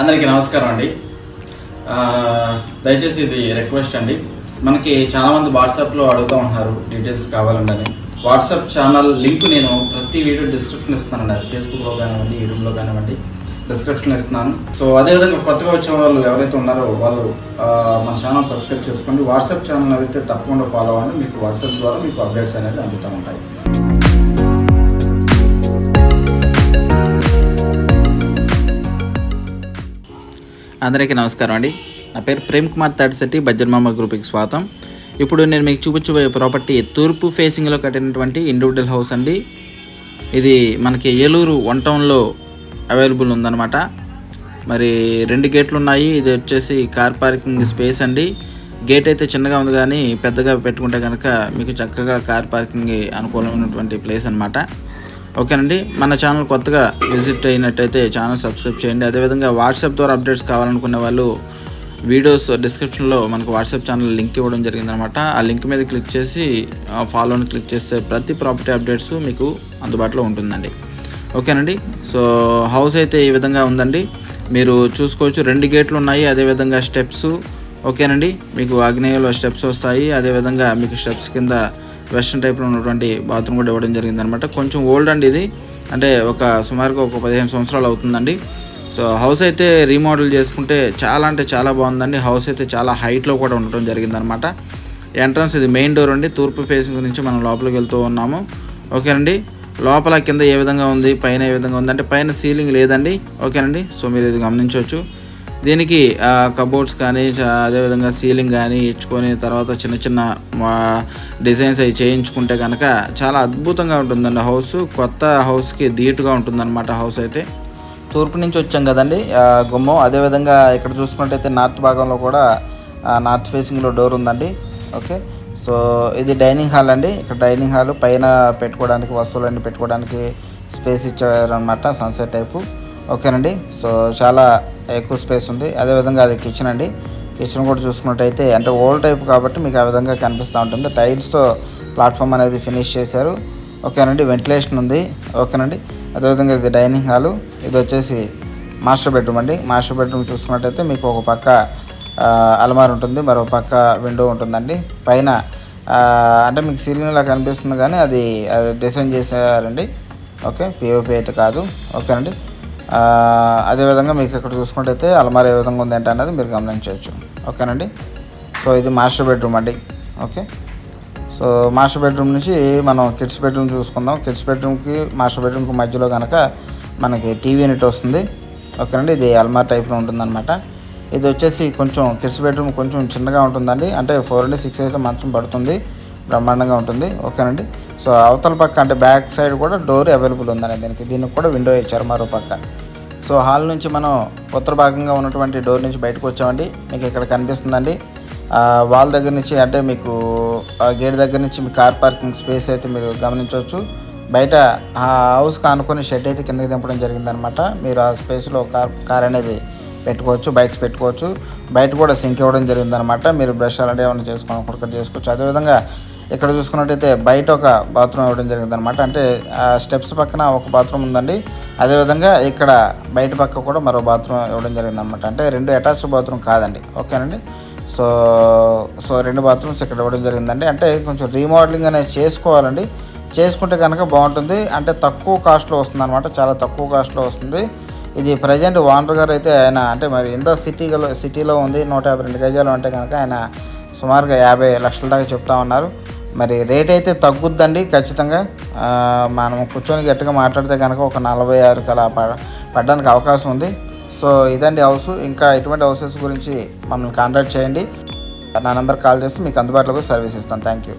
అందరికీ నమస్కారం అండి. దయచేసి ఇది రిక్వెస్ట్ అండి. మనకి చాలామంది వాట్సాప్లో అడుగుతూ ఉంటున్నారు డీటెయిల్స్ కావాలండి వాట్సాప్ ఛానల్ లింక్ నేను ప్రతి వీడియో డిస్క్రిప్షన్ ఇస్తానండి. అది ఫేస్బుక్లో కానివ్వండి యూట్యూబ్లో కానివ్వండి డిస్క్రిప్షన్ ఇస్తున్నాను సో అదేవిధంగా కొత్తగా వచ్చే వాళ్ళు ఎవరైతే ఉన్నారో వాళ్ళు మన ఛానల్ సబ్స్క్రైబ్ చేసుకోండి. వాట్సాప్ ఛానల్ అయితే తప్పకుండా ఫాలో అవ్వండి. మీకు వాట్సాప్ ద్వారా మీకు అప్డేట్స్ అనేది అందుతూ ఉంటాయి. అందరికీ నమస్కారం అండి. నా పేరు ప్రేమ్ కుమార్ తాటిశెట్టి బజ్జర్మామ గ్రూప్కి స్వాగతం. ఇప్పుడు నేను మీకు చూపించబోయే ప్రాపర్టీ తూర్పు ఫేసింగ్లో కట్టినటువంటి ఇండివిజువల్ హౌస్ అండి. ఇది మనకి ఏలూరు వన్ టౌన్లో అవైలబుల్ ఉందన్నమాట. మరి రెండు గేట్లు ఉన్నాయి. ఇది వచ్చేసి కార్ పార్కింగ్ స్పేస్ అండి. గేట్ అయితే చిన్నగా ఉంది కానీ పెద్దగా పెట్టుకుంటే కనుక మీకు చక్కగా కార్ పార్కింగ్ అనుకూలమైనటువంటి ప్లేస్ అన్నమాట. ఓకేనండి మన ఛానల్ కొత్తగా విజిట్ అయినట్టయితే ఛానల్ సబ్స్క్రైబ్ చేయండి. అదేవిధంగా వాట్సాప్ ద్వారా అప్డేట్స్ కావాలనుకునే వాళ్ళు వీడియోస్ డిస్క్రిప్షన్లో మనకు వాట్సాప్ ఛానల్ లింక్ ఇవ్వడం జరిగిందనమాట ఆ లింక్ మీద క్లిక్ చేసి ఫాలోని క్లిక్ చేస్తే ప్రతి ప్రాపర్టీ అప్డేట్స్ మీకు అందుబాటులో ఉంటుందండి. ఓకేనండి సో హౌస్ అయితే ఈ విధంగా ఉందండి. మీరు చూసుకోవచ్చు రెండు గేట్లు ఉన్నాయి అదేవిధంగా స్టెప్స్. ఓకేనండి మీకు ఆగ్నేయంలో స్టెప్స్ వస్తాయి అదేవిధంగా మీకు స్టెప్స్ కింద వెస్ట్రన్ టైప్లో ఉన్నటువంటి బాత్రూమ్ కూడా ఇవ్వడం జరిగింది అనమాట కొంచెం ఓల్డ్ అండి ఇది. అంటే ఒక సుమారుగా ఒక పదిహేను సంవత్సరాలు అవుతుందండి. సో హౌస్ అయితే రీమోడల్ చేసుకుంటే చాలా అంటే చాలా బాగుందండి. హౌస్ అయితే చాలా హైట్లో కూడా ఉండటం జరిగిందనమాట. ఎంట్రన్స్ ఇది మెయిన్ డోర్ అండి. తూర్పు ఫేసింగ్ నుంచి మనం లోపలికి వెళ్తూ ఉన్నాము. ఓకేనండి? లోపల కింద ఏ విధంగా ఉంది? పైన ఏ విధంగా ఉంది? అంటే పైన సీలింగ్ లేదండి. ఓకేనండి? సో మీరు ఇది గమనించవచ్చు. దీనికి కబోర్డ్స్ కానీ అదేవిధంగా సీలింగ్ కానీ ఇచ్చుకొని తర్వాత చిన్న చిన్న డిజైన్స్ అవి చేయించుకుంటే కనుక చాలా అద్భుతంగా ఉంటుందండి హౌస్ కొత్త హౌస్కి ధీటుగా ఉంటుందన్నమాట హౌస్ అయితే. తూర్పు నుంచి వచ్చాం కదండి గుమ్మం. అదేవిధంగా ఇక్కడ చూసుకున్నట్టయితే నార్త్ భాగంలో కూడా నార్త్ ఫేసింగ్లో డోర్ ఉందండి. ఓకే. సో ఇది డైనింగ్ హాల్ అండి. ఇక్కడ డైనింగ్ హాల్ పైన పెట్టుకోవడానికి వస్తువులన్నీ పెట్టుకోవడానికి స్పేస్ ఇచ్చారనమాట సన్సెట్ టైపు ఓకేనండి. సో చాలా ఎక్కువ స్పేస్ ఉంది. అదేవిధంగా అది కిచెన్ అండి. కిచెన్ కూడా చూసుకున్నట్టయితే అంటే ఓల్డ్ టైప్ కాబట్టి మీకు ఆ విధంగా కనిపిస్తూ ఉంటుంది. టైల్స్తో ప్లాట్ఫామ్ అనేది ఫినిష్ చేశారు. ఓకేనండి. వెంటిలేషన్ ఉంది. ఓకేనండి. అదేవిధంగా ఇది డైనింగ్ హాలు ఇది వచ్చేసి మాస్టర్ బెడ్రూమ్ అండి. మాస్టర్ బెడ్రూమ్ చూసుకున్నట్టయితే మీకు ఒక పక్క అలమార్ ఉంటుంది. మరో పక్క విండో ఉంటుందండి. పైన అంటే మీకు సీలింగ్లా కనిపిస్తుంది కానీ అది అది డిజైన్ చేశారండి. ఓకే. పిఓపి అయితే కాదు. ఓకేనండి. అదేవిధంగా మీకు ఇక్కడ చూసుకుంటే అలమార్ ఏ విధంగా ఉంది అనేది మీరు గమనించవచ్చు. ఓకేనండి? సో ఇది మాస్టర్ బెడ్రూమ్ అండి. ఓకే? సో మాస్టర్ బెడ్రూమ్ నుంచి మనం కిడ్స్ బెడ్రూమ్ చూసుకుందాం. కిడ్స్ బెడ్రూమ్కి మాస్టర్ బెడ్రూమ్కి మధ్యలో కనుక మనకి టీవీ యూనిట్ వస్తుంది. ఓకేనండి? ఇది అల్మార్ టైప్లో ఉంటుందన్నమాట. ఇది వచ్చేసి కొంచెం కిడ్స్ బెడ్రూమ్ కొంచెం చిన్నగా ఉంటుందండి. అంటే ఫోర్ అంటే సిక్స్ అయితే మంచం పడుతుంది. బ్రహ్మాండంగా ఉంటుంది. ఓకేనండి? సో అవతల పక్క అంటే బ్యాక్ సైడ్ కూడా డోర్ అవైలబుల్ ఉందండి దీనికి. దీనికి కూడా విండో ఇచ్చారు మరో పక్క. సో హాల్ నుంచి మనం ఉత్తర భాగంగా ఉన్నటువంటి డోర్ నుంచి బయటకు వచ్చామండి. మీకు ఇక్కడ కనిపిస్తుందండి. వాల్ దగ్గర నుంచి అంటే మీకు ఆ గేట్ దగ్గర నుంచి మీ కార్ పార్కింగ్ స్పేస్ అయితే మీరు గమనించవచ్చు. బయట ఆ హౌస్ కానుకొని షెడ్ అయితే కిందకి దింపడం జరిగిందనమాట. మీరు ఆ స్పేస్లో కార్ కార్ అనేది పెట్టుకోవచ్చు బైక్స్ పెట్టుకోవచ్చు. బయట కూడా సింక్ ఇవ్వడం జరిగిందనమాట. మీరు బ్రష్ అలాంటివి ఏమైనా చేసుకోవాలి ఇక్కడ చేసుకోవచ్చు. అదేవిధంగా ఇక్కడ చూసుకున్నట్టయితే బయట ఒక బాత్రూమ్ ఇవ్వడం జరిగిందనమాట అంటే ఆ స్టెప్స్ పక్కన ఒక బాత్రూమ్ ఉందండి. అదేవిధంగా ఇక్కడ బయట పక్క కూడా మరో బాత్రూమ్ ఇవ్వడం జరిగిందనమాట అంటే రెండు అటాచ్ బాత్రూమ్ కాదండి. ఓకేనండి? సో సో రెండు బాత్రూమ్స్ ఇక్కడ ఇవ్వడం జరిగిందండి. అంటే కొంచెం రీమోడలింగ్ అనేది చేసుకోవాలండి. చేసుకుంటే కనుక బాగుంటుంది. అంటే తక్కువ కాస్ట్లో వస్తుంది అనమాట చాలా తక్కువ కాస్ట్లో వస్తుంది. ఇది ప్రజెంట్ ఓనర్ గారు అయితే ఆయన అంటే మరి ఇంత సిటీలో సిటీలో ఉంది. నూట యాభై రెండు గజాలు అంటే కనుక ఆయన సుమారుగా యాభై లక్షల దాకా చెప్తా ఉన్నారు. మరి రేట్ అయితే తగ్గుద్దండి ఖచ్చితంగా. మనం కూర్చొని గట్టిగా మాట్లాడితే కనుక ఒక నలభై ఆరు కలా పడ- పడడానికి అవకాశం ఉంది. సో ఇదండి హౌస్. ఇంకా ఇటువంటి హౌసెస్ గురించి మమ్మల్ని కాంటాక్ట్ చేయండి. నా నెంబర్ కాల్ చేసి మీకు అందుబాటులో సర్వీస్ ఇస్తాను. Thank you